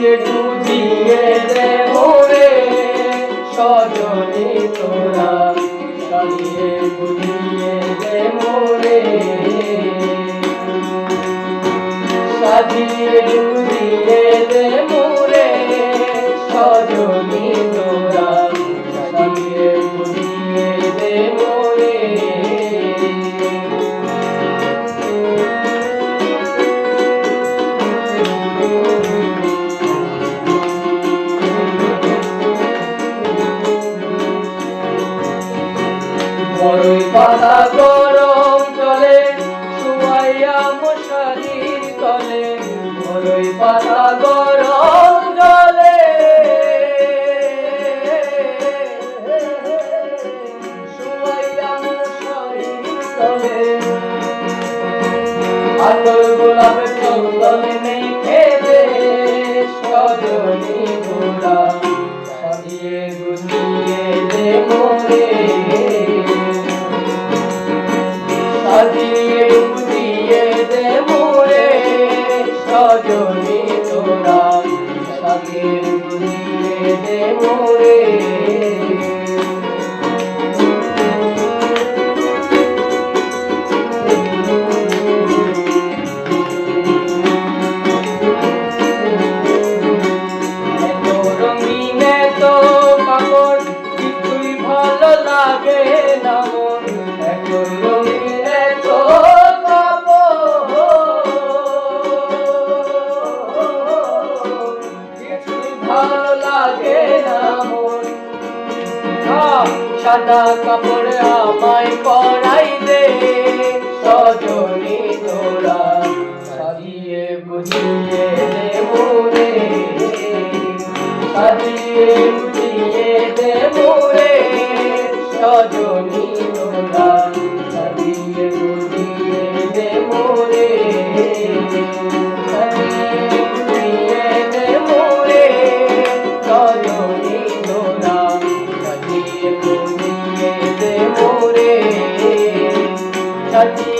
দিয়ে ডুবিয়ে দেব রে সজনে সাজিয়ে বুঝিয়ে দেব রে। সাজিয়ে বড়ই পাতা গরম চলে শুয়াইয়া মশারির তলে বড়ই পাতা গরম জলে। শুয়াইয়া মশারির তলে। আতর গোলাপে চন্দনে সজনী তোরা সাজিয়ে গুজিয়ে মোরে লাগে না মন। সাদা কাপড় আমায় পরাই দে সজনী তোরা সাজিয়ে বুঝিয়ে দেব রে সাজিয়ে বুঝিয়ে দেব রে সজনী তোরা কাটি